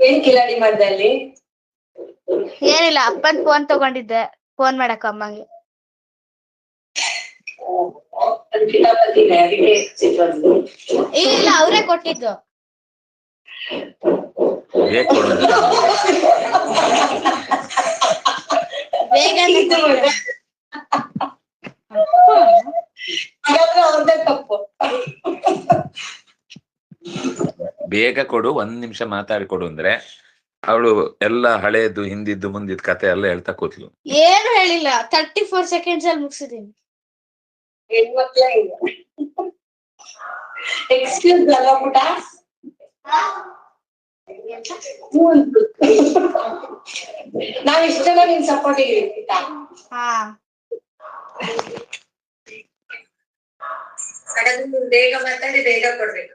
ಏನ್ ಕಿಲಾಡಿ ಮಾಡ್ದೆ ಅಲ್ಲಿ? ಏನಿಲ್ಲ ಅಪ್ಪನ್ ಫೋನ್ ತಗೊಂಡಿದ್ದೆ. ಫೋನ್ ಮಾಡಕ್ ಅಮ್ಮಂಗೆ. ಇಲ್ಲ ಅವರೇ ಕೊಟ್ಟಿದ್ದು. ಬೇಗ ಅವ್ರದ್ದೇ ತಪ್ಪು. ಬೇಗ ಕೊಡು ಒಂದ್ ನಿಮಿಷ ಮಾತಾಡಿಕೊಡು ಅಂದ್ರೆ ಅವಳು ಎಲ್ಲ ಹಳೇದು ಹಿಂದಿದ್ದು ಮುಂದಿದ್ ಕತೆ ಎಲ್ಲ ಹೇಳ್ತಾ ಕೂತ್ಲು. ಏನು ಹೇಳಿಲ್ಲ ತರ್ಟಿ ಫೋರ್ ಸೆಕೆಂಡ್ಸ್ ಅಲ್ಲಿ ಮುಗಿಸಿದೀನಿ ಎಕ್ಸ್ಕ್ಯೂಸ್ ಅಲ್ಲ ಪುಟ. ನಾವ್ ಇಷ್ಟ ನಿನ್ ಸಪೋರ್ಟ್ ನೀನ್ ಬೇಗ ಮಾತಾಡಿ ಬೇಗ ಕೊಡ್ಬೇಕು.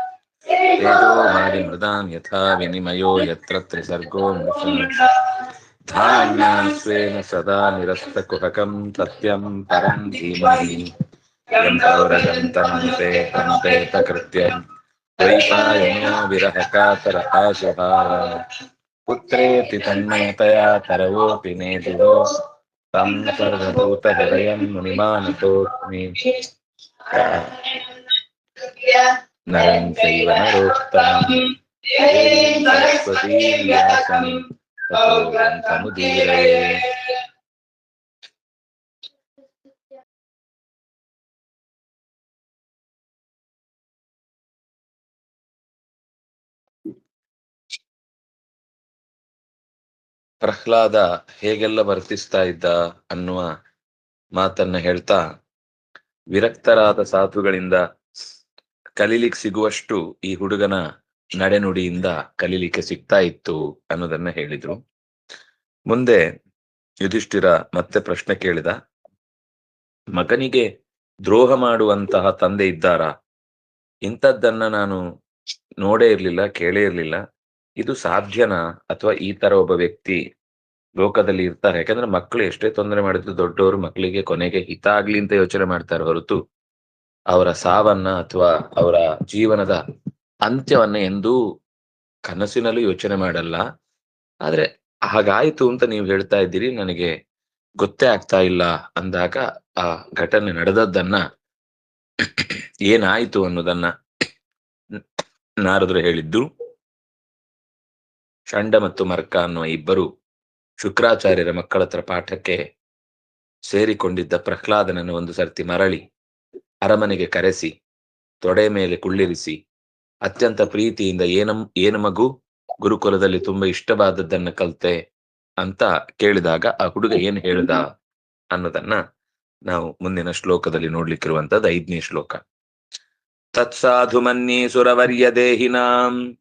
तेजो वारिमृदां यथा विनिमयो यत्र त्रिसर्गो मृषा धान्यां स्वेन सदा निरस्तकुहकं सत्यं परं धीमहि यं प्रौरजन्तमन्ते तन्पेतकृत्यम् द्वैपायनो विरहकातर आशुहा पुत्रेति तन्मयतया तरवोऽपि नेदिवो तं सर्वभूतहृदयं मुनिमानतोऽस्मि नरं चैव नरोत्तमं देवीं सरस्वतीं व्यासं ततो ग्रन्थमुदीरये ಪ್ರಹ್ಲಾದ ಹೇಗೆಲ್ಲ ವರ್ತಿಸ್ತಾ ಇದ್ದ ಅನ್ನುವ ಮಾತನ್ನ ಹೇಳ್ತಾ ವಿರಕ್ತರಾದ ಸಾಧುಗಳಿಂದ ಕಲೀಲಿಕ್ ಸಿಗುವಷ್ಟು ಈ ಹುಡುಗನ ನಡೆನುಡಿಯಿಂದ ಕಲೀಲಿಕ್ಕೆ ಸಿಗ್ತಾ ಇತ್ತು ಅನ್ನೋದನ್ನ ಹೇಳಿದ್ರು. ಮುಂದೆ ಯುಧಿಷ್ಠಿರ ಮತ್ತೆ ಪ್ರಶ್ನೆ ಕೇಳಿದ, ಮಗನಿಗೆ ದ್ರೋಹ ಮಾಡುವಂತಹ ತಂದೆ ಇದ್ದಾರಾ? ಇಂಥದ್ದನ್ನ ನಾನು ನೋಡೇ ಇರ್ಲಿಲ್ಲ, ಕೇಳೇ ಇರ್ಲಿಲ್ಲ. ಇದು ಸಾಧ್ಯನಾ? ಅಥವಾ ಈ ತರ ಒಬ್ಬ ವ್ಯಕ್ತಿ ಲೋಕದಲ್ಲಿ ಇರ್ತಾರೆ? ಯಾಕಂದ್ರೆ ಮಕ್ಕಳು ಎಷ್ಟೇ ತೊಂದರೆ ಮಾಡಿದ್ರು ದೊಡ್ಡವರು ಮಕ್ಕಳಿಗೆ ಕೊನೆಗೆ ಹಿತ ಆಗ್ಲಿ ಅಂತ ಯೋಚನೆ ಮಾಡ್ತಾರೆ ಹೊರತು ಅವರ ಸಾವನ್ನ ಅಥವಾ ಅವರ ಜೀವನದ ಅಂತ್ಯವನ್ನ ಎಂದೂ ಕನಸಿನಲ್ಲೂ ಯೋಚನೆ ಮಾಡಲ್ಲ. ಆದ್ರೆ ಹಾಗಾಯ್ತು ಅಂತ ನೀವು ಹೇಳ್ತಾ ಇದ್ದೀರಿ, ನನಗೆ ಗೊತ್ತೇ ಆಗ್ತಾ ಇಲ್ಲ ಅಂದಾಗ ಆ ಘಟನೆ ನಡೆದದ್ದನ್ನ ಏನಾಯ್ತು ಅನ್ನೋದನ್ನ ನಾರದರು ಹೇಳಿದ್ದು, ಷಂಡ ಮತ್ತು ಮರ್ಕ ಅನ್ನುವ ಇಬ್ಬರು ಶುಕ್ರಾಚಾರ್ಯರ ಮಕ್ಕಳ ಹತ್ರ ಪಾಠಕ್ಕೆ ಸೇರಿಕೊಂಡಿದ್ದ ಪ್ರಹ್ಲಾದನನ್ನು ಒಂದು ಸರ್ತಿ ಮರಳಿ ಅರಮನೆಗೆ ಕರೆಸಿ, ತೊಡೆ ಮೇಲೆ ಕುಳ್ಳಿರಿಸಿ, ಅತ್ಯಂತ ಪ್ರೀತಿಯಿಂದ ಏನಂ, ಏನು ಮಗು? ಗುರುಕುಲದಲ್ಲಿ ತುಂಬಾ ಇಷ್ಟವಾದದ್ದನ್ನ ಕಲ್ತೆ ಅಂತ ಕೇಳಿದಾಗ ಆ ಹುಡುಗ ಏನ್ ಹೇಳ್ದ ಅನ್ನೋದನ್ನ ನಾವು ಮುಂದಿನ ಶ್ಲೋಕದಲ್ಲಿ ನೋಡ್ಲಿಕ್ಕಿರುವಂತದ್ದು ಐದನೇ ಶ್ಲೋಕ. ತತ್ಸಾಧು ಮನ್ನಿ ಸುರವರ್ಯ ದೇಹಿನಾಂ,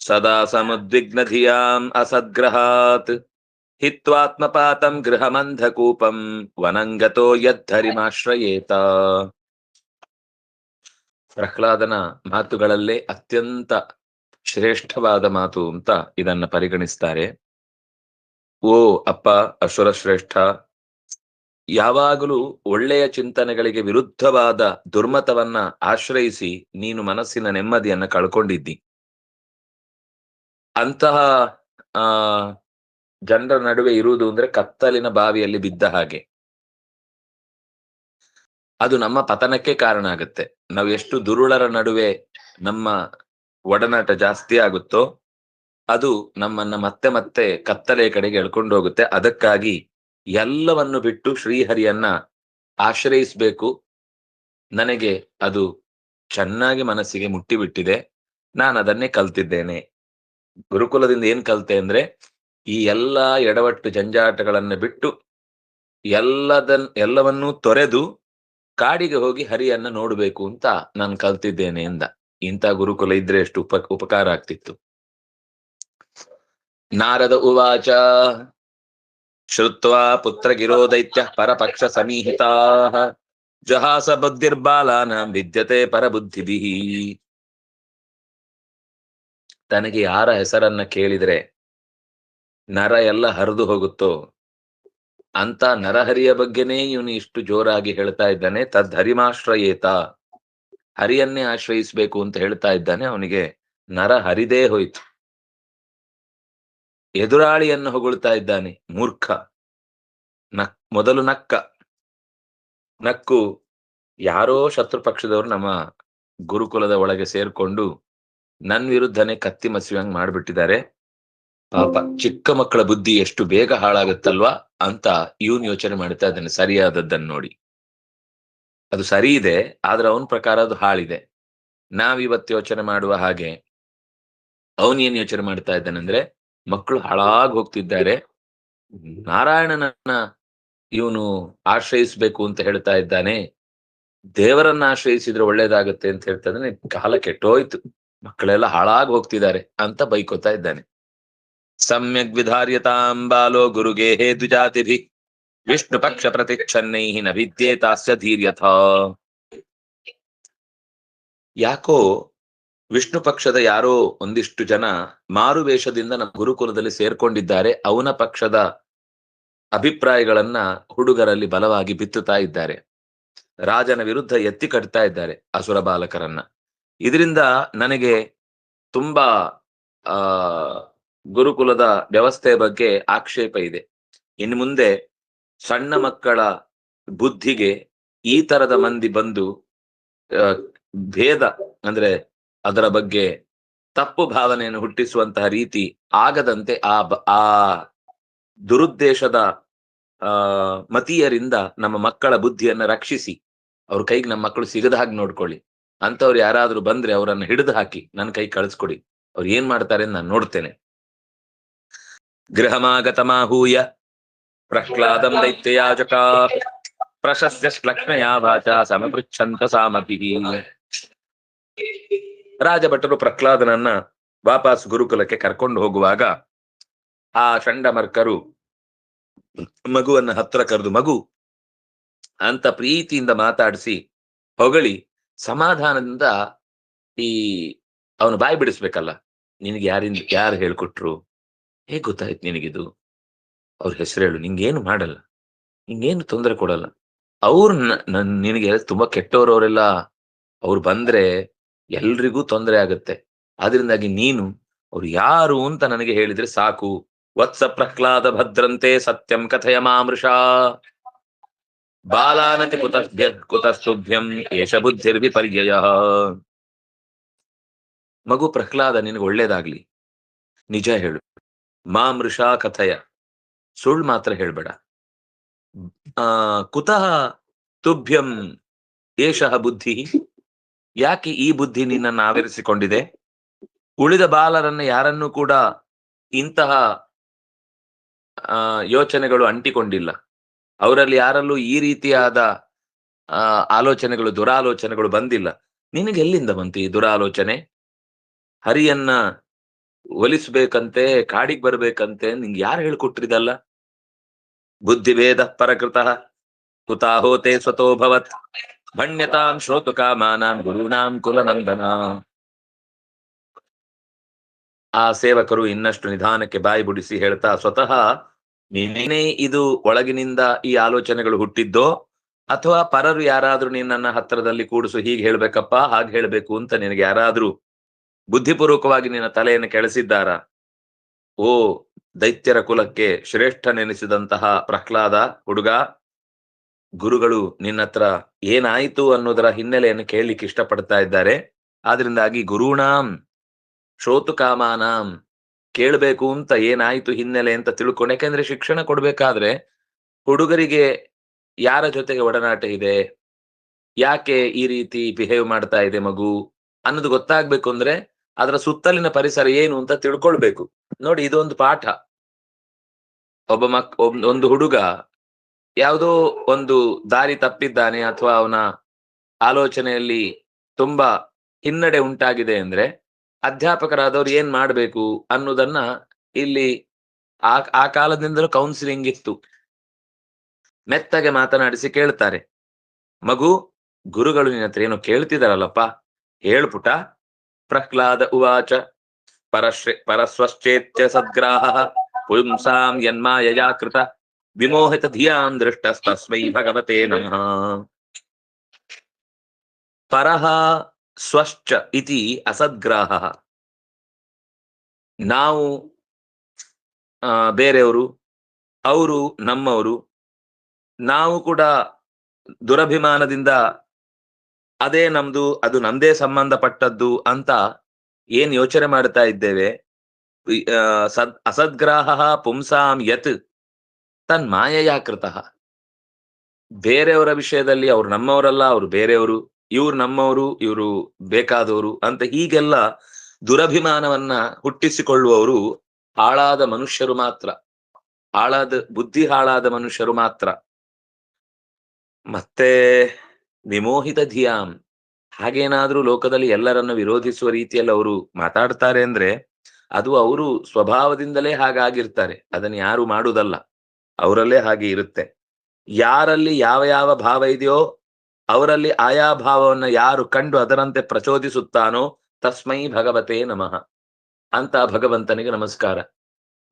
ಸದಾ ಸಮುದ್ವಿಗ್ನ ಧಿಯಾಂ ಅಸದ್ಗ್ರಹಾತ್, ಹಿತ್ವಾತ್ಮಪಾತಂ ಗೃಹಮಂಧಕೂಪಂ, ವನಂಗತೋ ಯದ್ಧರಿಮಾಶ್ರಯೇತ. ಪ್ರಹ್ಲಾದನ ಮಾತುಗಳಲ್ಲೇ ಅತ್ಯಂತ ಶ್ರೇಷ್ಠವಾದ ಮಾತು ಅಂತ ಇದನ್ನ ಪರಿಗಣಿಸ್ತಾರೆ. ಓ ಅಪ್ಪ ಅಸುರ ಶ್ರೇಷ್ಠ ಯಾವಾಗಲೂ ಒಳ್ಳೆಯ ಚಿಂತನೆಗಳಿಗೆ ವಿರುದ್ಧವಾದ ದುರ್ಮತವನ್ನ ಆಶ್ರಯಿಸಿ ನೀನು ಮನಸ್ಸಿನ ನೆಮ್ಮದಿಯನ್ನ ಕಳ್ಕೊಂಡಿದ್ದಿ. ಅಂತಹ, ಆ, ಜನರ ನಡುವೆ ಇರುವುದು ಅಂದ್ರೆ ಕತ್ತಲಿನ ಬಾವಿಯಲ್ಲಿ ಬಿದ್ದ ಹಾಗೆ. ಅದು ನಮ್ಮ ಪತನಕ್ಕೆ ಕಾರಣ ಆಗುತ್ತೆ. ನಾವು ಎಷ್ಟು ದುರುಳರ ನಡುವೆ ನಮ್ಮ ಒಡನಾಟ ಜಾಸ್ತಿ ಆಗುತ್ತೋ, ಅದು ನಮ್ಮನ್ನ ಮತ್ತೆ ಮತ್ತೆ ಕತ್ತಲೆ ಕಡೆಗೆ ಎಳ್ಕೊಂಡು ಹೋಗುತ್ತೆ. ಅದಕ್ಕಾಗಿ ಎಲ್ಲವನ್ನು ಬಿಟ್ಟು ಶ್ರೀಹರಿಯನ್ನ ಆಶ್ರಯಿಸ್ಬೇಕು. ನನಗೆ ಅದು ಚೆನ್ನಾಗಿ ಮನಸ್ಸಿಗೆ ಮುಟ್ಟಿಬಿಟ್ಟಿದೆ. ನಾನು ಅದನ್ನೇ ಕಲ್ತಿದ್ದೇನೆ. ಗುರುಕುಲದಿಂದ ಏನ್ ಕಲ್ತೆ ಅಂದ್ರೆ, ಈ ಎಲ್ಲಾ ಎಡವಟ್ಟು ಜಂಜಾಟಗಳನ್ನ ಬಿಟ್ಟು ಎಲ್ಲದನ್ ಎಲ್ಲವನ್ನೂ ತೊರೆದು ಕಾಡಿಗೆ ಹೋಗಿ ಹರಿಯನ್ನ ನೋಡ್ಬೇಕು ಅಂತ ನಾನು ಕಲ್ತಿದ್ದೇನೆ ಎಂದ. ಇಂಥ ಗುರುಕುಲ ಇದ್ರೆ ಎಷ್ಟು ಉಪ, ಉಪಕಾರ ಆಗ್ತಿತ್ತು. ನಾರದ ಉವಾಚ. ಶ್ರುತ್ವಾ ಪುತ್ರ ದೈತ್ಯ ಪರಪಕ್ಷ ಸಮೀಹಿತಾ. ಜಹಾಸ ಬುದ್ಧಿರ್ಬಾಲಾನ ವಿದ್ಯತೆ ಪರಬುದ್ಧಿ ತನಗೆ ಯಾರ ಹೆಸರನ್ನ ಕೇಳಿದ್ರೆ ನರ ಎಲ್ಲ ಹರಿದು ಹೋಗುತ್ತೋ? ಅಂತ ನರಹರಿಯ ಬಗ್ಗೆನೇ ಇವನು ಇಷ್ಟು ಜೋರಾಗಿ ಹೇಳ್ತಾ ಇದ್ದಾನೆ. ತದ್ ಹರಿಮಾಶ್ರಯೇತ. ಹರಿಯನ್ನೇ ಆಶ್ರಯಿಸ್ಬೇಕು ಅಂತ ಹೇಳ್ತಾ ಇದ್ದಾನೆ. ಅವನಿಗೆ ನರ ಹರಿದೇ ಹೋಯ್ತು. ಎದುರಾಳಿಯನ್ನು ಹೊಗಳ್ತಾ ಇದ್ದಾನೆ. ಮೂರ್ಖ. ನಕ್, ಮೊದಲು ನಕ್ಕ. ನಕ್ಕು ಯಾರೋ ಶತ್ರು ಪಕ್ಷದವರು ನಮ್ಮ ಗುರುಕುಲದ ಒಳಗೆ ಸೇರ್ಕೊಂಡು ನನ್ ವಿರುದ್ಧನೇ ಕತ್ತಿ ಮಸಿವಂಗ್ ಮಾಡ್ಬಿಟ್ಟಿದ್ದಾರೆ. ಪಾಪ ಚಿಕ್ಕ ಮಕ್ಕಳ ಬುದ್ಧಿ ಎಷ್ಟು ಬೇಗ ಹಾಳಾಗುತ್ತಲ್ವಾ? ಅಂತ ಇವನು ಯೋಚನೆ ಮಾಡ್ತಾ ಇದ್ದಾನೆ ಸರಿಯಾದದ್ದನ್ನು ನೋಡಿ. ಅದು ಸರಿ ಇದೆ ಆದ್ರೆ ಅವನ ಪ್ರಕಾರ ಅದು ಹಾಳಿದೆ. ನಾವಿವತ್ತು ಯೋಚನೆ ಮಾಡುವ ಹಾಗೆ ಅವನೇನ್ ಯೋಚನೆ ಮಾಡ್ತಾ ಇದ್ದಾನಂದ್ರೆ ಮಕ್ಕಳು ಹಾಳಾಗಿ ಹೋಗ್ತಿದ್ದಾರೆ. ನಾರಾಯಣನನ್ನ ಇವನು ಆಶ್ರಯಿಸ್ಬೇಕು ಅಂತ ಹೇಳ್ತಾ ಇದ್ದಾನೆ. ದೇವರನ್ನ ಆಶ್ರಯಿಸಿದ್ರೆ ಒಳ್ಳೇದಾಗುತ್ತೆ ಅಂತ ಹೇಳ್ತಾ ಇದ್ದಾನೆ. ಕಾಲ ಕೆಟ್ಟೋಯ್ತು. ಮಕ್ಕಳೆಲ್ಲ ಹಾಳಾಗಿ ಹೋಗ್ತಿದ್ದಾರೆ ಅಂತ ಬೈಕೋತಾ ಇದ್ದಾನೆ. ಸಮ್ಯಕ್ ವಿಧಾರ್ಯತಾಂ ಬಾಲೋ ಗುರುಗೆ ಹೇ ದ್ವಿಜಾತಿಭಿ ವಿಷ್ಣು ಪಕ್ಷ ಪ್ರತಿಚ್ಛನ್ನೈ ನ ವಿದ್ಯೇತಾಸ್ಯ ಧೀರ್ಯಥ ಯಾಕೋ ವಿಷ್ಣು ಪಕ್ಷದ ಯಾರೋ ಒಂದಿಷ್ಟು ಜನ ಮಾರು ವೇಷದಿಂದ ನಮ್ಮ ಗುರುಕುಲದಲ್ಲಿ ಸೇರ್ಕೊಂಡಿದ್ದಾರೆ. ಅವನ ಪಕ್ಷದ ಅಭಿಪ್ರಾಯಗಳನ್ನ ಹುಡುಗರಲ್ಲಿ ಬಲವಾಗಿ ಬಿತ್ತುತ್ತಾ ಇದ್ದಾರೆ. ರಾಜನ ವಿರುದ್ಧ ಎತ್ತಿ ಕಟ್ತಾ ಇದ್ದಾರೆ ಅಸುರ ಬಾಲಕರನ್ನ. ಇದರಿಂದ ನನಗೆ ತುಂಬಾ, ಆ ಗುರುಕುಲದ ವ್ಯವಸ್ಥೆಯ ಬಗ್ಗೆ ಆಕ್ಷೇಪ ಇದೆ. ಇನ್ನು ಮುಂದೆ ಸಣ್ಣ ಮಕ್ಕಳ ಬುದ್ಧಿಗೆ ಈ ತರದ ಮಂದಿ ಬಂದು ಭೇದ ಅಂದ್ರೆ ಅದರ ಬಗ್ಗೆ ತಪ್ಪು ಭಾವನೆಯನ್ನು ಹುಟ್ಟಿಸುವಂತಹ ರೀತಿ ಆಗದಂತೆ ಆ ಆ ದುರುದ್ದೇಶದ, ಆ, ಮತೀಯರಿಂದ ನಮ್ಮ ಮಕ್ಕಳ ಬುದ್ಧಿಯನ್ನ ರಕ್ಷಿಸಿ. ಅವ್ರ ಕೈಗೆ ನಮ್ಮ ಮಕ್ಕಳು ಸಿಗದ ಹಾಗೆ ನೋಡ್ಕೊಳ್ಳಿ. ಅಂತವ್ರು ಯಾರಾದ್ರೂ ಬಂದ್ರೆ ಅವರನ್ನು ಹಿಡಿದು ಹಾಕಿ, ನನ್ನ ಕೈ ಕಳಿಸ್ಕೊಡಿ. ಅವ್ರು ಏನ್ ಮಾಡ್ತಾರೆ ನಾನು ನೋಡ್ತೇನೆ. ಗೃಹಮಾಗತಮಾಹೂಯ ಪ್ರಹ್ಲಾದಂ ದೈತ್ಯಯಾಜಕ ಪ್ರಶಸ್ಯ ಶ್ಲಕ್ಷ್ಮಯ ವಾಚ ಸಮಪೃಚ್ಛಂತ ಸಾಮಪಿ ರಾಜಭಟರು ಪ್ರಹ್ಲಾದನನ್ನ ವಾಪಸ್ ಗುರುಕುಲಕ್ಕೆ ಕರ್ಕೊಂಡು ಹೋಗುವಾಗ ಆ ಚಂಡಮರ್ಕರು ಮಗುವನ್ನ ಹತ್ರ ಕರೆದು, ಮಗು, ಅಂತ ಪ್ರೀತಿಯಿಂದ ಮಾತಾಡಿಸಿ ಹೊಗಳಿ, ಸಮಾಧಾನದಿಂದ ಈ ಅವನು ಬಾಯಿ ಬಿಡಿಸ್ಬೇಕಲ್ಲ, ನಿನಗೆ ಯಾರಿಂದ, ಯಾರು ಹೇಳ್ಕೊಟ್ರು? ಹೇಗ್ ಗೊತ್ತಾಯ್ತು ನಿನಗಿದು? ಅವ್ರ ಹೆಸರು ಹೇಳು, ನಿಂಗೇನು ಮಾಡಲ್ಲ. ನಿಂಗೇನು ತೊಂದರೆ ಕೊಡಲ್ಲ. ಅವ್ರು ನನ್, ನಿನಗೆ ತುಂಬಾ ಕೆಟ್ಟವ್ರು ಅವರೆಲ್ಲ ಅವ್ರು ಬಂದ್ರೆ ಎಲ್ರಿಗೂ ತೊಂದರೆ ಆಗುತ್ತೆ. ಆದ್ರಿಂದಾಗಿ ನೀನು, ಅವ್ರು ಯಾರು ಅಂತ ನನಗೆ ಹೇಳಿದ್ರೆ ಸಾಕು. ವತ್ಸ ಪ್ರಹ್ಲಾದ ಭದ್ರಂತೆ ಸತ್ಯಂ ಕಥಯ ಮಾಮೃಷ ಬಾಲಾನತಿ ಕುತಭ್ಯ ಕುತಸ್ತುಭ್ಯಂ ಬುದ್ಧಿರ್ವಿ ಪರ್ಯಯ ಮಗು ಪ್ರಹ್ಲಾದ ನಿನಗೆ ಒಳ್ಳೇದಾಗ್ಲಿ. ನಿಜ ಹೇಳು. ಮಾಮೃಷಾ ಕಥಯ. ಸುಳ್ಳು ಮಾತ್ರ ಹೇಳ್ಬೇಡ. ಆ, ಕುತಃ ತುಭ್ಯಂ ಏಷಃ ಬುದ್ಧಿ. ಯಾಕೆ ಈ ಬುದ್ಧಿ ನಿನ್ನನ್ನು ಆವರಿಸಿಕೊಂಡಿದೆ ಉಳಿದ ಬಾಲರನ್ನ ಯಾರನ್ನೂ ಕೂಡ ಇಂತಹ ಯೋಚನೆಗಳು ಅಂಟಿಕೊಂಡಿಲ್ಲ. ಅವರಲ್ಲಿ ಯಾರಲ್ಲೂ ಈ ರೀತಿಯಾದ ಆಲೋಚನೆಗಳು, ದುರಾಲೋಚನೆಗಳು ಬಂದಿಲ್ಲ. ನಿನಗೆ ಎಲ್ಲಿಂದ ಬಂತು ಈ ದುರಾಲೋಚನೆ? ಹರಿಯನ್ನ ಒಲಿಸ್ಬೇಕಂತೆ, ಕಾಡಿಗೆ ಬರ್ಬೇಕಂತೆ ನಿಂಗೆ ಯಾರು ಹೇಳ್ಕೊಟ್ರಿದಲ್ಲ ಬುದ್ಧಿಭೇದ ಪರಕೃತ. ಕುತಾಹೋತೆ ಸ್ವತೋ ಭವತ್. ಭಣ್ಯತಾಂ ಶ್ರೋತು ಕಾಮಾನಾಂ ಗುರುನಾಂ ಕುಲನಂದನ. ಆ ಸೇವಕರು ಇನ್ನಷ್ಟು ನಿಧಾನಕ್ಕೆ ಬಾಯಿ ಬುಡಿಸಿ ಹೇಳ್ತಾ ಸ್ವತಃ ನೀನೇ ಇದು ಒಳಗಿನಿಂದ ಈ ಆಲೋಚನೆಗಳು ಹುಟ್ಟಿದ್ದೋ, ಅಥವಾ ಪರರು ಯಾರಾದ್ರೂ ನಿನ್ನನ್ನ ಹತ್ತಿರದಲ್ಲಿ ಕೂಡಿಸು ಹೀಗೆ ಹೇಳ್ಬೇಕಪ್ಪ, ಹಾಗೆ ಹೇಳ್ಬೇಕು ಅಂತ ನಿನಗೆ ಯಾರಾದ್ರೂ ಬುದ್ಧಿಪೂರ್ವಕವಾಗಿ ನಿನ್ನ ತಲೆಯನ್ನು ಕೆಳಸಿದ್ದಾರ ಓ, ದೈತ್ಯರ ಕುಲಕ್ಕೆ ಶ್ರೇಷ್ಠನೆನಿಸಿದಂತಹ ಪ್ರಹ್ಲಾದ ಹುಡುಗ, ಗುರುಗಳು ನಿನ್ನತ್ರ ಏನಾಯಿತು ಅನ್ನೋದರ ಹಿನ್ನೆಲೆಯನ್ನು ಕೇಳಲಿಕ್ಕೆ ಇಷ್ಟಪಡ್ತಾ ಇದ್ದಾರೆ. ಆದ್ರಿಂದಾಗಿ ಗುರುಣಾಂ, ಶ್ರೋತುಕಾಮಾನಾಂ, ಕೇಳಬೇಕು ಅಂತ ಏನಾಯಿತು ಹಿನ್ನೆಲೆ ಅಂತ ತಿಳ್ಕೊಂಡು, ಯಾಕೆಂದ್ರೆ ಶಿಕ್ಷಣ ಕೊಡ್ಬೇಕಾದ್ರೆ ಹುಡುಗರಿಗೆ ಯಾರ ಜೊತೆಗೆ ಒಡನಾಟ ಇದೆ? ಯಾಕೆ ಈ ರೀತಿ ಬಿಹೇವ್ ಮಾಡ್ತಾ ಇದೆ ಮಗು? ಅನ್ನೋದು ಗೊತ್ತಾಗ್ಬೇಕು ಅಂದ್ರೆ ಅದರ ಸುತ್ತಲಿನ ಪರಿಸರ ಏನು ಅಂತ ತಿಳ್ಕೊಳ್ಬೇಕು. ನೋಡಿ, ಇದೊಂದು ಪಾಠ. ಒಬ್ಬ ಮಕ್ ಒಂದು ಹುಡುಗ ಯಾವುದೋ ಒಂದು ದಾರಿ ತಪ್ಪಿದ್ದಾನೆ ಅಥವಾ ಅವನ ಆಲೋಚನೆಯಲ್ಲಿ ತುಂಬಾ ಹಿನ್ನಡೆ ಉಂಟಾಗಿದೆ ಅಂದ್ರೆ ಅಧ್ಯಾಪಕರಾದವ್ರು ಏನ್ ಮಾಡ್ಬೇಕು ಅನ್ನೋದನ್ನ ಇಲ್ಲಿ ಆ ಆ ಕಾಲದಿಂದಲೂ ಕೌನ್ಸಿಲಿಂಗ್ ಇತ್ತು. ಮೆತ್ತಗೆ ಮಾತನಾಡಿಸಿ ಕೇಳ್ತಾರೆ. ಮಗು, ಗುರುಗಳು ನಿನ್ನ ಹತ್ರ ಏನೋ ಕೇಳ್ತಿದಾರಲ್ಲಪ್ಪ. ಹೇಳ್ಪುಟ ಪ್ರಹ್ಲಾದ ಉವಾಚ. ಪರಶ್ರೇ, ಪರಸ್ವಶ್ಚೇತ್ಯ ಸದ್ಗ್ರಾಹ. ಪುಂಸಾಂ ಯನ್ಮಾಯಯಾ ಕೃತ. ವಿಮೋಹಿತ ಧಿಯಾಂ ದೃಷ್ಟಸ್ತಸ್ಮೈ ಭಗವತೆ ನಮಃ. ಪರಹ ಸ್ವಶ್ಚ ಇತಿ ಅಸದ್ಗ್ರಾಹ. ನಾವು ಬೇರೆಯವರು, ಅವರು ನಮ್ಮವರು, ನಾವು ಕೂಡ ದುರಭಿಮಾನದಿಂದ ಅದೇ ನಮ್ದು, ಅದು ನಮ್ದೇ ಸಂಬಂಧಪಟ್ಟದ್ದು ಅಂತ ಏನ್ ಯೋಚನೆ ಮಾಡ್ತಾ ಇದ್ದೇವೆ? ಸದ್, ಅಸದ್ಗ್ರಾಹ ಪುಂಸಾಂ ಯತ್ ತನ್ ಮಾಯೆಯ ಕೃತಃ. ಬೇರೆಯವರ ವಿಷಯದಲ್ಲಿ ಅವ್ರು ನಮ್ಮವರಲ್ಲ, ಅವ್ರು ಬೇರೆಯವರು, ಇವ್ರು ನಮ್ಮವರು, ಇವರು ಬೇಕಾದವರು ಅಂತ ಹೀಗೆಲ್ಲ ದುರಭಿಮಾನವನ್ನ ಹುಟ್ಟಿಸಿಕೊಳ್ಳುವವರು ಹಾಳಾದ ಮನುಷ್ಯರು ಮಾತ್ರ. ಹಾಳಾದ, ಬುದ್ಧಿ ಹಾಳಾದ ಮನುಷ್ಯರು ಮಾತ್ರ. ಮತ್ತೆ ವಿಮೋಹಿತ ಧಿಯಾಂ ಹಾಗೇನಾದ್ರೂ ಲೋಕದಲ್ಲಿ ಎಲ್ಲರನ್ನು ವಿರೋಧಿಸುವ ರೀತಿಯಲ್ಲಿ ಅವರು ಮಾತಾಡ್ತಾರೆ ಅಂದ್ರೆ ಅದು ಅವರು ಸ್ವಭಾವದಿಂದಲೇ ಹಾಗಾಗಿರ್ತಾರೆ. ಅದನ್ನ ಯಾರು ಮಾಡುವುದಲ್ಲ. ಅವರಲ್ಲೇ ಹಾಗೆ ಇರುತ್ತೆ. ಯಾರಲ್ಲಿ ಯಾವ ಯಾವ ಭಾವ ಇದೆಯೋ ಅವರಲ್ಲಿ ಆಯಾ ಭಾವವನ್ನ ಯಾರು ಕಂಡು ಅದರಂತೆ ಪ್ರಚೋದಿಸುತ್ತಾನೋ ತಸ್ಮೈ ಭಗವತೆ ನಮಃ. ಅಂತ ಭಗವಂತನಿಗೆ ನಮಸ್ಕಾರ.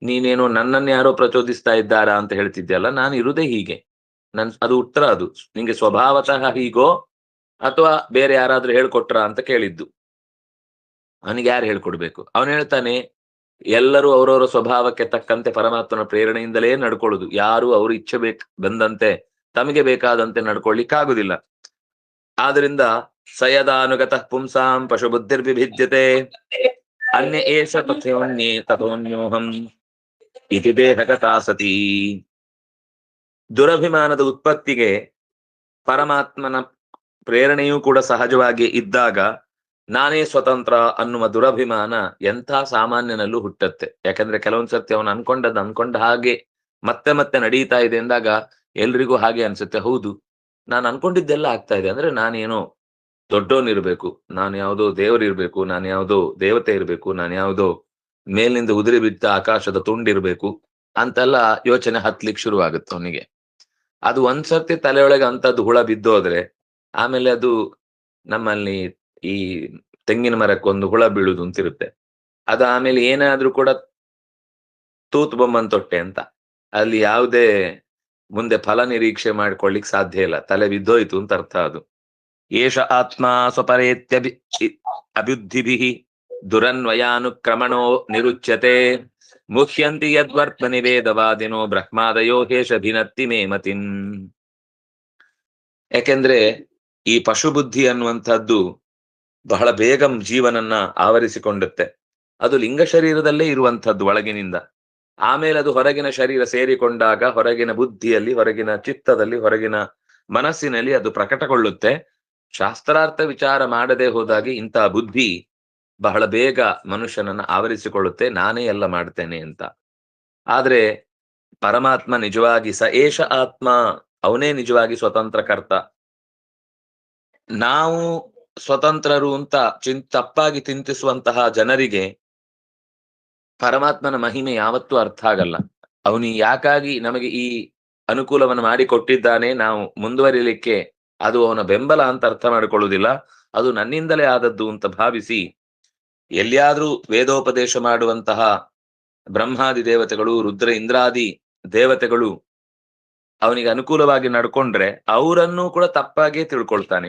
ನೀನೇನೋ ನನ್ನನ್ನು ಯಾರೋ ಪ್ರಚೋದಿಸ್ತಾ ಇದ್ದಾರಾ ಅಂತ ಹೇಳ್ತಿದ್ದೆ ಅಲ್ಲ ನಾನು ಇರುದೇ ಹೀಗೆ. ನನ್, ಅದು ಉತ್ತರ ಅದು. ನಿಂಗೆ ಸ್ವಭಾವತಃ ಹೀಗೋ ಅಥವಾ ಬೇರೆ ಯಾರಾದ್ರೂ ಹೇಳ್ಕೊಟ್ರ ಅಂತ ಕೇಳಿದ್ದು. ಅವನಿಗೆ ಯಾರು ಹೇಳ್ಕೊಡ್ಬೇಕು? ಅವನು ಹೇಳ್ತಾನೆ, ಎಲ್ಲರೂ ಅವರವರ ಸ್ವಭಾವಕ್ಕೆ ತಕ್ಕಂತೆ ಪರಮಾತ್ಮನ ಪ್ರೇರಣೆಯಿಂದಲೇ ನಡ್ಕೊಳ್ಳುದು. ಯಾರು ಅವರು ಇಚ್ಛೆ ಬೇಕ್, ಬಂದಂತೆ, ತಮಗೆ ಬೇಕಾದಂತೆ ನಡ್ಕೊಳ್ಳಿಕ್ಕಾಗುದಿಲ್ಲ ಆದ್ರಿಂದ ಸಯದಾನುಗತ ಪುಂಸಾಂ ಪಶು ಬುದ್ಧಿರ್ವಿಭಿದ್ಯತೆ ಅನ್ಯ ಏಷ ತಥೋನ್ಯೇ ತಥೋನ್ಯೋಹಂ. ಇತಿ ದೇಹಗತಾ ದುರಭಿಮಾನದ ಉತ್ಪತ್ತಿಗೆ ಪರಮಾತ್ಮನ ಪ್ರೇರಣೆಯೂ ಕೂಡ ಸಹಜವಾಗಿ ಇದ್ದಾಗ ನಾನೇ ಸ್ವತಂತ್ರ ಅನ್ನುವ ದುರಭಿಮಾನ ಎಂಥ ಸಾಮಾನ್ಯನಲ್ಲೂ ಹುಟ್ಟತ್ತೆ. ಯಾಕಂದ್ರೆ ಕೆಲವೊಂದ್ ಸರ್ತಿ ಅವನು ಅನ್ಕೊಂಡದ್ದು ಅನ್ಕೊಂಡ ಹಾಗೆ ಮತ್ತೆ ಮತ್ತೆ ನಡೀತಾ ಇದೆ ಅಂದಾಗ ಎಲ್ರಿಗೂ ಹಾಗೆ ಅನ್ಸುತ್ತೆ. ಹೌದು, ನಾನು ಅನ್ಕೊಂಡಿದ್ದೆಲ್ಲ ಆಗ್ತಾ ಇದೆ. ಅಂದ್ರೆ ನಾನೇನೋ ದೊಡ್ಡವನಿರ್ಬೇಕು ನಾನು ಯಾವುದೋ ದೇವರಿರ್ಬೇಕು ನಾನು ಯಾವುದೋ ದೇವತೆ ಇರ್ಬೇಕು, ನಾನು ಯಾವುದೋ ಮೇಲಿನಿಂದ ಉದುರಿ ಬಿದ್ದ ಆಕಾಶದ ತುಂಡಿರ್ಬೇಕು ಅಂತೆಲ್ಲ ಯೋಚನೆ ಹತ್ಲಿಕ್ಕೆ ಶುರು ಆಗುತ್ತೆ ಅವನಿಗೆ. ಅದು ಒಂದ್ಸರ್ತಿ ತಲೆಯೊಳಗೆ ಅಂತದ್ದು ಹುಳ ಬಿದ್ದೋದ್ರೆ ಆಮೇಲೆ ಅದು ನಮ್ಮಲ್ಲಿ ಈ ತೆಂಗಿನ ಮರಕ್ಕೆ ಒಂದು ಹುಳ ಬೀಳುದು ಅಂತಿರುತ್ತೆ ಅದು ಆಮೇಲೆ ಏನಾದ್ರೂ ಕೂಡ ತೂತ್ ಬೊಮ್ಮನ್ ತೊಟ್ಟೆ ಅಂತ, ಅಲ್ಲಿ ಯಾವುದೇ ಮುಂದೆ ಫಲ ನಿರೀಕ್ಷೆ ಮಾಡ್ಕೊಳ್ಳಿಕ್ ಸಾಧ್ಯ ಇಲ್ಲ, ತಲೆ ಬಿದ್ದೋಯ್ತು ಅಂತ ಅರ್ಥ ಅದು. ಏಷ ಆತ್ಮ ಸ್ವಪರೇತ್ಯಭಿ ಅಭಿವೃದ್ಧಿ ದುರನ್ವಯಾನುಕ್ರಮಣೋ ನಿರುಚ್ಯತೆ. ಮುಹ್ಯಂತಿ ಯದ್ವರ್ತ ನಿವೇದವಾದಿನೋ ಬ್ರಹ್ಮಾದಯೋ ಹೇಷ ಭಿನತ್ತಿ ಮತಿನ್. ಯಾಕೆಂದ್ರೆ ಈ ಪಶು ಬುದ್ಧಿ ಅನ್ನುವಂಥದ್ದು ಬಹಳ ಬೇಗ ಜೀವನನ್ನ ಆವರಿಸಿಕೊಂಡುತ್ತೆ. ಅದು ಲಿಂಗ ಶರೀರದಲ್ಲೇ ಇರುವಂಥದ್ದು ಒಳಗಿನಿಂದ. ಆಮೇಲೆ ಅದು ಹೊರಗಿನ ಶರೀರ ಸೇರಿಕೊಂಡಾಗ ಹೊರಗಿನ ಬುದ್ಧಿಯಲ್ಲಿ, ಹೊರಗಿನ ಚಿತ್ತದಲ್ಲಿ, ಹೊರಗಿನ ಮನಸ್ಸಿನಲ್ಲಿ ಅದು ಪ್ರಕಟಗೊಳ್ಳುತ್ತೆ. ಶಾಸ್ತ್ರಾರ್ಥ ವಿಚಾರ ಮಾಡದೆ ಹೋದಾಗಿ ಇಂತಹ ಬುದ್ಧಿ ಬಹಳ ಬೇಗ ಮನುಷ್ಯನನ್ನ ಆವರಿಸಿಕೊಳ್ಳುತ್ತೆ, ನಾನೇ ಎಲ್ಲ ಮಾಡ್ತೇನೆ ಅಂತ. ಆದ್ರೆ ಪರಮಾತ್ಮ ನಿಜವಾಗಿ ಸ ಏಷ ಆತ್ಮ, ಅವನೇ ನಿಜವಾಗಿ ಸ್ವತಂತ್ರ ಕರ್ತ. ನಾವು ಸ್ವತಂತ್ರರು ಅಂತ ಚಿನ್, ತಪ್ಪಾಗಿ ಚಿಂತಿಸುವಂತಹ ಜನರಿಗೆ ಪರಮಾತ್ಮನ ಮಹಿಮೆ ಯಾವತ್ತೂ ಅರ್ಥ ಆಗಲ್ಲ. ಅವನು ಯಾಕಾಗಿ ನಮಗೆ ಈ ಅನುಕೂಲವನ್ನು ಮಾಡಿಕೊಟ್ಟಿದ್ದಾನೆ ನಾವು ಮುಂದುವರಿಲಿಕ್ಕೆ ಅದು ಅವನ ಬೆಂಬಲ ಅಂತ ಅರ್ಥ ಮಾಡಿಕೊಳ್ಳುವುದಿಲ್ಲ. ಅದು ನನ್ನಿಂದಲೇ ಆದದ್ದು ಅಂತ ಭಾವಿಸಿ ಎಲ್ಲಿಯಾದ್ರೂ ವೇದೋಪದೇಶ ಮಾಡುವಂತಹ ಬ್ರಹ್ಮಾದಿ ದೇವತೆಗಳು, ರುದ್ರ ಇಂದ್ರಾದಿ ದೇವತೆಗಳು ಅವನಿಗೆ ಅನುಕೂಲವಾಗಿ ನಡ್ಕೊಂಡ್ರೆ ಅವರನ್ನು ಕೂಡ ತಪ್ಪಾಗಿ ತಿಳ್ಕೊಳ್ತಾನೆ.